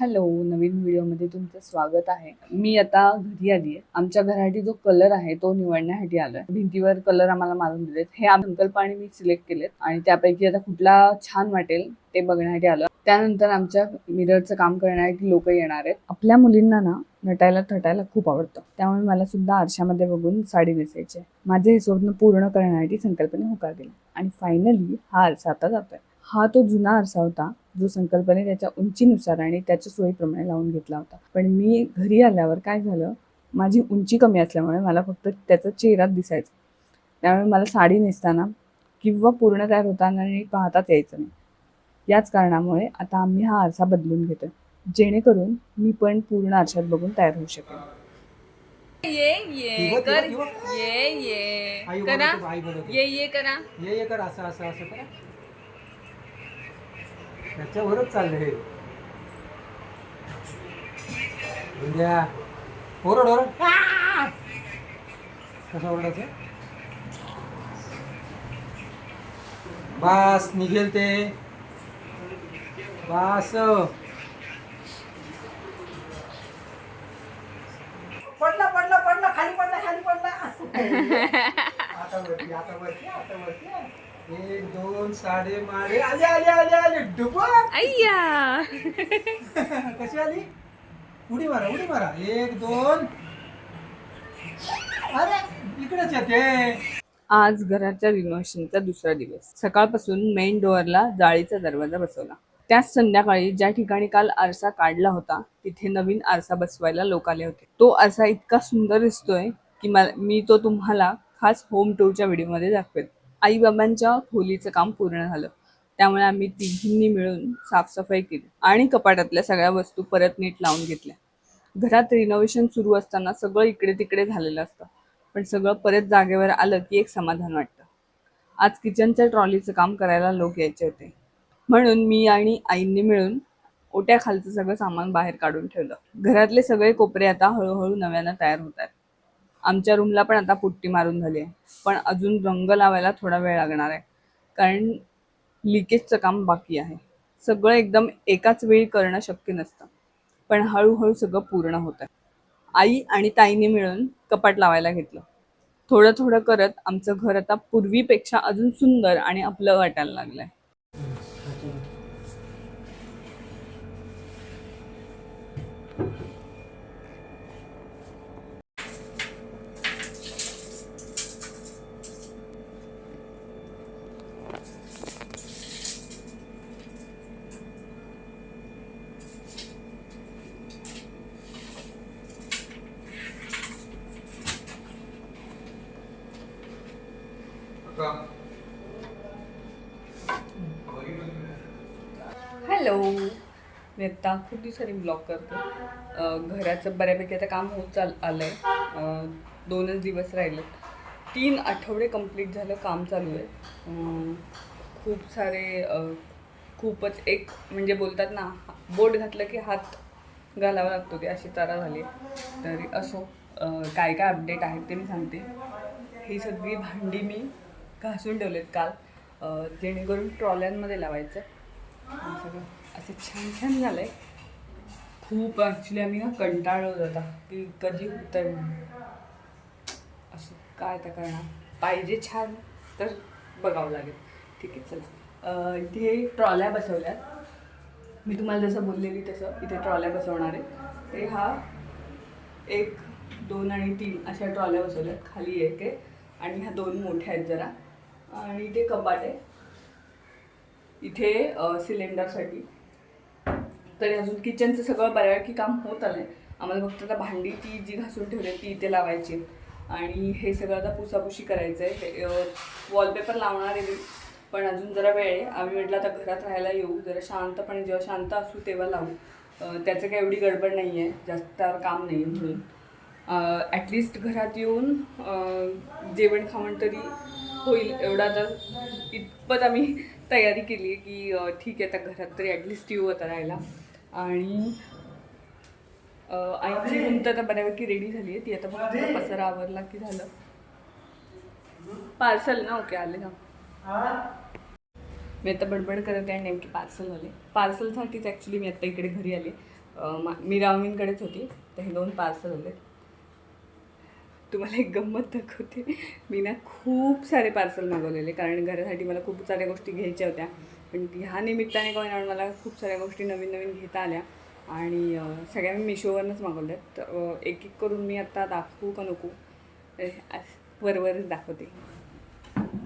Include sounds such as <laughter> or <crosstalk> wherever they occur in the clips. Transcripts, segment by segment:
Hello नवीन व्हिडिओमध्ये तुमचं स्वागत आहे. मी आता घरी आली आहे. आमच्या घरासाठी जो कलर आहे तो निवडण्यासाठी आलोय. भिंतीवर कलर आम्हाला मारून दिलेत. हे संकल्प आणि मी सिलेक्ट केलेत. आणि त्यापैकी आता कुठला छान वाटेल ते बघण्यासाठी आलो त्यानंतर आमच्या मिररचं काम करण्यासाठी लोक येणार आहेत. आपल्या मुलींना ना नटायला थटायला खूप आवडतं. त्यामुळे मला सुद्धा आरशामध्ये बघून साडी नेसायची आहे. माझे हे स्वप्न पूर्ण करण्यासाठी संकल्पने होकार दिला. आणि फायनली हा आरसा आता जातोय. हा तो जुना आरसा होता जो संकल्पने त्याच्या उंचीनुसार आणि त्याच्या सोयीप्रमाणे लावून घेतला होता. पण मी घरी आल्यावर काय झालं माझी उंची कमी असल्यामुळे मला फक्त त्याचा चेहरा दिसायचा. त्यामुळे मला साडी नेसताना किंवा पूर्ण तयार होताना आणि पाहताच यायचं नाही. याच कारणामुळे आता आम्ही हा आरसा बदलून घेतोय. जेणेकरून मी पण पूर्ण आरशात बघून तयार होऊ शकेन. ये ये कर. ये ये. करा. ये ये करा. ये ये कर असं असं असं करा. त्याच्यावरच चाललंय हे. उद्या ओरड ओरड. कसं ओरडायचं? बास निघेल ते. बास. पडला पडला पडला खाली पडला खाली पडला. आता वरती आता वरती आता वरती. एक दोन साडे माडे आले आले आले आले. डुबक. अय्या. <laughs> कशी आली? उडी मारा उडी मारा. एक दोन. अरे इकडेच येते. आज घराच्या रिनोव्हेशनचा दुसरा दिवस. सकाळपासून मेन डोअरला जाळीचा दरवाजा बसवला. त्याच संध्याकाळी ज्या ठिकाणी काल आरसा काढला होता तिथे नवीन आरसा बसवायला लोक आले होते. तो आरसा इतका सुंदर दिसतोय की मला मी तो तुम्हाला खास होम टूरच्या व्हिडिओमध्ये दाखवेल. आई बाबांच्या खोलीचं काम पूर्ण झालं. त्यामुळे आम्ही तिघींनी मिळून साफसफाई केली आणि कपाटातल्या सगळ्या वस्तू परत नीट लावून घेतल्या. घरात रिनोव्हेशन सुरू असताना सगळं इकडे तिकडे झालेलं असतं. पण सगळं परत जागेवर आलं की एक समाधान वाटतं. आज किचनच्या ट्रॉलीचं काम करायला लोक यायचे होते. म्हणून मी आणि आईंनी मिळून ओट्या खालचं सगळं सामान बाहेर काढून ठेवलं. घरातले सगळे कोपरे आता हळूहळू नव्यानं तयार होतात आमच्या रूमला पण आता पुट्टी मारून झाली आहे. पण अजून रंग लावायला थोडा वेळ लागणार आहे. कारण लिकेजचं काम बाकी आहे. सगळं एकदम एकाच वेळी करणं शक्य नसतं. पण हळूहळू सगळं पूर्ण होत आहे. आई आणि ताईने मिळून कपाट लावायला घेतलं. थोडं थोडं करत आमचं घर आता पूर्वीपेक्षा अजून सुंदर आणि आपलं वाटायला लागलं आहे आता खूप दिवसांनी ब्लॉग करते. घराचं बऱ्यापैकी आता काम होत चाल आलं आहे दोनच दिवस राहिले तीन आठवडे कंप्लीट झालं काम चालू आहे. खूप सारे खूपच एक म्हणजे बोलतात ना बोट घातलं की हात घालावा लागतो की अशी तारा झाली तरी असो काय काय अपडेट आहेत ते मी सांगते. ही सगळी भांडी मी घासून ठेवलेत काल. जेणेकरून ट्रॉल्यांमध्ये लावायचं. सगळं. असं छान छान झालं. आहे खूप ॲक्च्युली आम्ही ना कंटाळलो होता की कधी होतं असं काय आता करणार? पाहिजे छान तर बघावं लागेल. ठीक आहे चला. इथे ट्रॉल्या बसवल्यात. मी तुम्हाला जसं बोललेली तसं इथे ट्रॉल्या बसवणार आहे. ते हा एक दोन आणि तीन अशा ट्रॉल्या बसवल्यात. खाली एक आहे आणि ह्या दोन मोठ्या आहेत जरा. आणि इथे कपाट आहे. इथे सिलेंडरसाठी. तरी अजून किचनचं सगळं बऱ्यापैकी काम होत आलं आहे आम्हाला फक्त आता भांडी ती जी घासून ठेवली आहे ती इथे लावायची आणि हे सगळं आता पुसापुशी करायचं आहे वॉलपेपर लावणार आहे पण अजून जरा वेळ आहे. आम्ही म्हटलं आता घरात राहायला येऊ. जरा शांतपणे जेव्हा शांत असू तेव्हा लावू. त्याचं काही एवढी गडबड नाही आहे जास्त काम नाही आहे म्हणून ॲटलिस्ट घरात येऊन जेवण खावण तरी होईल. एवढा आता इतपत आम्ही <laughs> तयारी केली आहे की ठीक आहे आता घरात तरी ॲटलिस्ट येऊ आता राहायला. आणि आईची रूम तर आता बऱ्यापैकी रेडी झाली आहे. ती आता फक्त पसारा आवरला की झालं. पार्सल ना? ओके आले ना मी आता बडबड करत आहे नेमकी पार्सल आले पार्सलसाठीच ॲक्च्युली मी आता इकडे घरी आले. मा- मीरा मामींकडेच होती तर हे दोन पार्सल होते तुम्हाला एक गंमत दाखवते. मी ना खूप सारे पार्सल मागवलेले कारण घरासाठी मला खूप साऱ्या गोष्टी घ्यायच्या होत्या. पण ह्या निमित्ताने काय ना मला खूप साऱ्या गोष्टी नवीन नवीन घेता आल्या. आणि सगळ्या मी मिशोवरनंच मागवल्या तर एक एक करून मी आता दाखवू का नको? वरवरच दाखवते.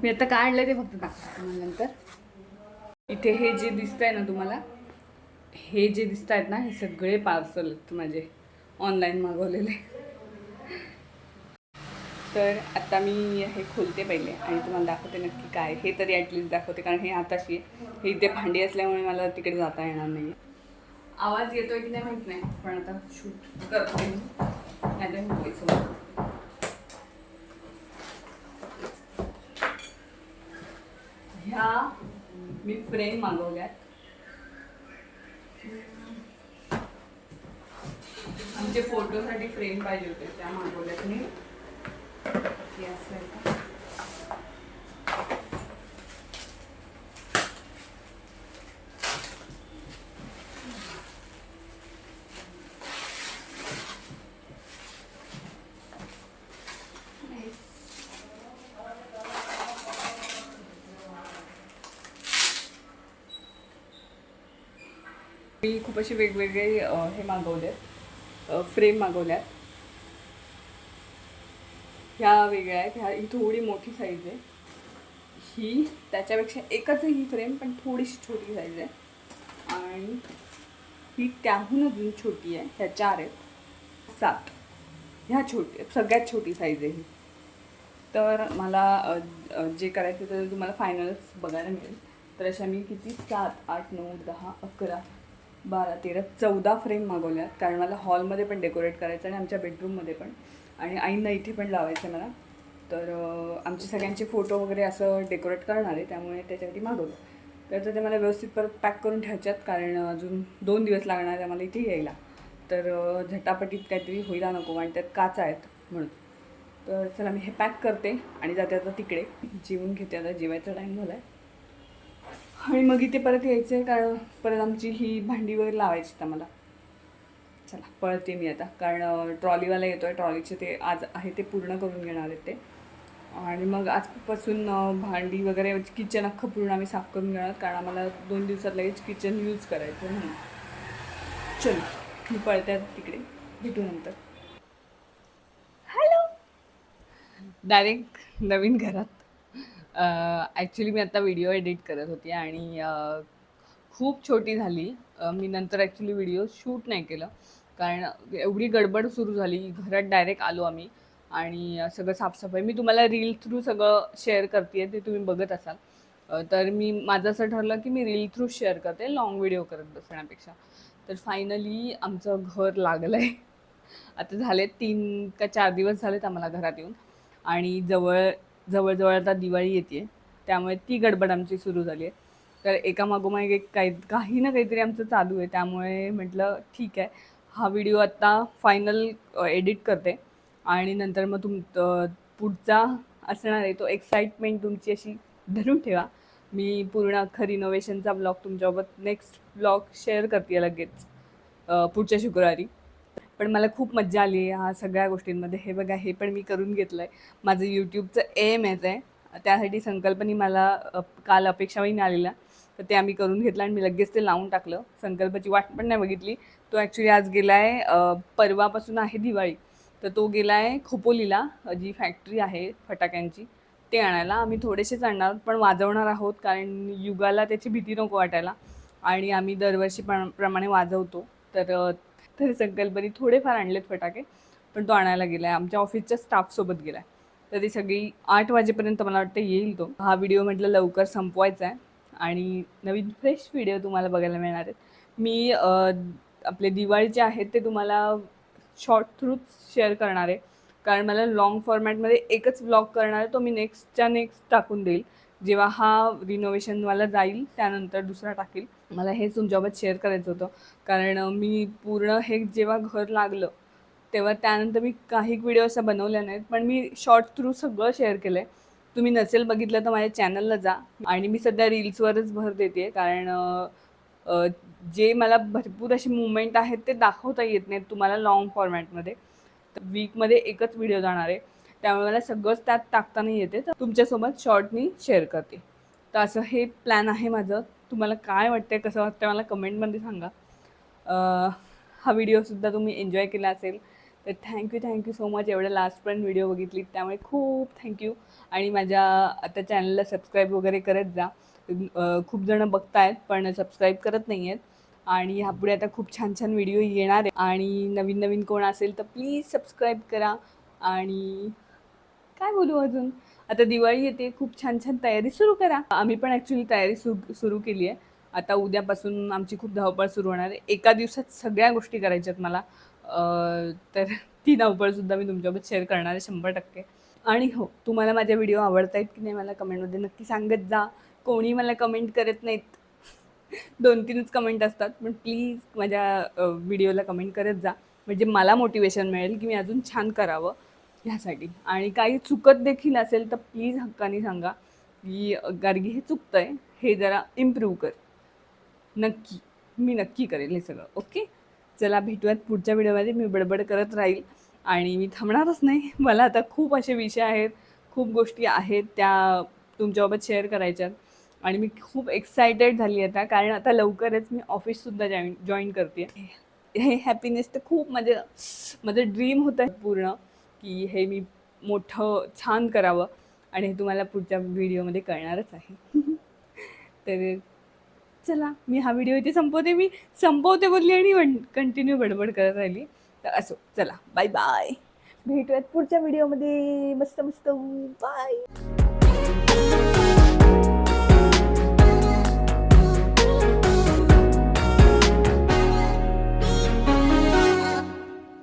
मी आता काय आणलं ते फक्त दाखवते तुम्हाला नंतर. इथे हे जे दिसत आहे ना तुम्हाला हे जे दिसत आहेत ना हे सगळे पार्सल आहेत माझे. ऑनलाईन मागवलेले. तर आता मी हे खोलते पहिले आणि तुम्हाला दाखवते नक्की काय हे तरी ॲटलिस्ट दाखवते कारण हे आताशी आहे. हे इथे भांडी असल्यामुळे मला तिकडे जाता येणार नाही. आवाज येतोय की नाही माहीत नाही पण आता शूट करते नाही तर ह्या मी फ्रेम मागवल्यात. आमचे फोटोसाठी फ्रेम पाहिजे होते त्या मागवल्यात मी. हे मी खूप असे वेगवेगळे हे हे आहेत फ्रेम मागवल्यात. ह्या वेगळ्या आहेत. ह्या ही थोडी मोठी साईज आहे. ही त्याच्यापेक्षा एकच आहे ही फ्रेम पण थोडीशी छोटी साईज आहे. आणि ही त्याहून अजून छोटी आहे. ह्या चार आहेत. सात. ह्या छोटी सगळ्यात छोटी साईज आहे ही. तर मला जे करायचं तर तुम्हाला फायनलच बघायला मिळेल. तर अशा मी किती? सात आठ नऊ दहा अकरा बारा तेरा चौदा फ्रेम मागवल्यात. कारण मला हॉलमध्ये पण डेकोरेट करायचं आणि आमच्या बेडरूममध्ये पण. आणि आईंना इथे पण लावायचं आहे मला. तर आमचे सगळ्यांचे फोटो वगैरे असं डेकोरेट करणार आहे त्यामुळे त्याच्यासाठी मागवलं. तर ते मला व्यवस्थित परत पॅक करून ठेवायच्यात कारण अजून दोन दिवस लागणार आहे मला इथे यायला. तर झटापटीत काहीतरी होईला नको आणि त्यात काचा आहेत म्हणून. तर चला मी हे पॅक करते आणि जाते आता तिकडे. जेवून घेते आता जेवायचा टाईम झाला आहे आणि मग इथे परत यायचं आहे कारण परत आमची ही भांडी वगैरे लावायची आता मला चला पळते मी आता. कारण ट्रॉलीवाला येतो आहे ट्रॉलीचे ते आज आहे ते पूर्ण करून घेणार आहेत ते. आणि मग आजपासून भांडी वगैरे किचन अख्खं पूर्ण आम्ही साफ करून घेणार कारण आम्हाला दोन दिवसात लगेच किचन यूज करायचं आहे म्हणून. चल मी पळते तिकडे. भेटू नंतर. हॅलो डायरेक्ट नवीन घरात. ॲक्च्युली मी आता व्हिडिओ एडिट करत होती आणि खूप छोटी झाली. मी नंतर ॲक्च्युली व्हिडिओ शूट नाही केलं. कारण एवढी गडबड सुरू झाली घरात डायरेक्ट आलो आम्ही आणि सगळं साफसफाई. मी तुम्हाला रील थ्रू सगळं शेअर करते ते तुम्ही बघत असाल. तर मी माझं असं ठरलं की मी रील थ्रू शेअर करते लॉंग व्हिडिओ करत बसण्यापेक्षा. तर फायनली आमचं घर लागलं आहे आता झाले तीन का चार दिवस झालेत आम्हाला घरात येऊन. आणि जवळ जवळजवळ आता दिवाळी येते त्यामुळे ती गडबड आमची सुरू झाली आहे. तर एका मागोमाग एक काही काही ना काहीतरी आमचं चालू आहे. त्यामुळे म्हटलं ठीक आहे. हा व्हिडिओ आत्ता फायनल एडिट करते. आणि नंतर मग तुम पुढचा असणार आहे तो एक्साइटमेंट तुमची अशी धरून ठेवा. मी पूर्ण अख्खा इनोव्हेशनचा ब्लॉग तुमच्यासोबत नेक्स्ट ब्लॉग शेअर करते लगेच पुढच्या शुक्रवारी. पण मला खूप मज्जा आली आहे ह्या सगळ्या गोष्टींमध्ये. हे बघा हे पण मी करून घेतलं आहे माझं यूट्यूबचं एम आहे. त्यासाठी संकल्पनी मला काल काल अपेक्षावाईने आलेला तर ते आम्ही करून घेतलं आणि मी लगेच ते लावून टाकलं. संकल्पाची वाट पण नाही बघितली. तो ॲक्च्युली आज गेला आहे परवापासून आहे दिवाळी. तर तो गेला आहे खोपोलीला जी फॅक्टरी आहे फटाक्यांची. ते आणायला. आम्ही थोडेसेच आणणार पण वाजवणार आहोत कारण युगाला त्याची भीती नको वाटायला. आणि आम्ही दरवर्षी प्र- प्रमाणे वाजवतो. तर तरी तर संकल्पने थोडेफार आणलेत फटाके पण तो आणायला गेला आहे आमच्या ऑफिसच्या स्टाफसोबत गेला आहे तर ती सगळी आठ वाजेपर्यंत मला वाटतं येईल तो. हा व्हिडिओ म्हटलं लवकर संपवायचा आहे आणि नवीन फ्रेश व्हिडिओ तुम्हाला बघायला मिळणार आहेत. मी आपले दिवाळीचे आहेत ते तुम्हाला शॉर्ट थ्रूच शेअर करणार. आहे कारण मला लॉंग फॉर्मॅटमध्ये एकच ब्लॉग करणार आहे तो मी नेक्स्टच्या नेक्स्ट टाकून देईल. जेव्हा हा रिनोव्हेशनवाला जाईल त्यानंतर दुसरा टाकेल. मला हेच तुमच्यासोबत शेअर करायचं होतं. कारण मी पूर्ण हे जेव्हा घर लागलं तेव्हा त्यानंतर मी काही व्हिडिओ असा बनवल्या नाहीत पण मी शॉर्ट थ्रू सगळं शेअर केलं आहे तुम्ही नसेल बघितलं तर माझ्या चॅनलला जा. आणि मी सध्या रील्सवरच भर देते कारण जे मला भरपूर असे मुवमेंट आहेत ते दाखवता येत नाहीत तुम्हाला लॉंग फॉर्मॅटमध्ये तर वीकमध्ये एकच व्हिडिओ जाणार आहे. त्यामुळे मला सगळंच त्यात टाकता नाही येते. तर तुमच्यासोबत शॉर्टनी शेअर करते. तर असं हे प्लॅन आहे माझं. तुम्हाला काय वाटतंय कसं वाटतं मला कमेंटमध्ये सांगा. हा व्हिडिओसुद्धा तुम्ही एन्जॉय केला असेल. तर थँक्यू थँक्यू सो मच एवढ्या लास्टपर्यंत व्हिडिओ बघितली त्यामुळे खूप थँक्यू आणि माझ्या आता चॅनलला सबस्क्राईब वगैरे करत जा. खूप जणं बघतायत पण सबस्क्राईब करत नाही आहेत आणि ह्यापुढे आता खूप छान छान व्हिडिओ येणार आहे आणि नवीन नवीन कोण असेल तर प्लीज सबस्क्राईब करा. आणि काय बोलू अजून? आता दिवाळी येते खूप छान छान तयारी सुरू करा. आम्ही पण ॲक्च्युली तयारी सुरू सुरू केली आहे. आता उद्यापासून आमची खूप धावपळ सुरू होणार आहे. एका दिवसात सगळ्या गोष्टी करायच्यात मला. तर ती धावपळसुद्धा मी तुमच्यासोबत शेअर करणार आहे शंभर टक्के. आणि हो तुम्हाला माझ्या व्हिडिओ आवडत आहेत की नाही मला कमेंटमध्ये नक्की सांगत जा. कोणी मला कमेंट करत नाहीत. दोन तीनच कमेंट असतात. पण प्लीज माझ्या व्हिडिओला कमेंट करत जा. म्हणजे मला मोटिवेशन मिळेल की मी अजून छान करावं ह्यासाठी. आणि काही चुकत देखील असेल तर प्लीज हक्काने सांगा की गार्गी हे चुकतं आहे हे जरा इम्प्रूव्ह कर. नक्की. मी नक्की करेल हे सगळं. ओके चला भेटूयात पुढच्या व्हिडिओमध्ये मी बडबड करत राहील. आणि मी थांबणारच नाही. मला आता खूप असे विषय आहेत. खूप गोष्टी आहेत त्या तुमच्याबाबत शेअर करायच्या आणि मी खूप एक्सायटेड झाली आता कारण आता लवकरच मी ऑफिससुद्धा जॉईन जॉईन करते. हे हॅपीनेस तर खूप माझं माझं ड्रीम होतं पूर्ण की हे मी मोठं छान करावं आणि हे तुम्हाला पुढच्या व्हिडिओमध्ये कळणारच आहे. <laughs> तर चला मी हा व्हिडिओ इथे संपवते मी संपवते बोलली आणि कंटिन्यू बडबड करत राहिली. तर असो चला बाय बाय भेटूयात पुढच्या व्हिडिओमध्ये मस्त मस्त बाय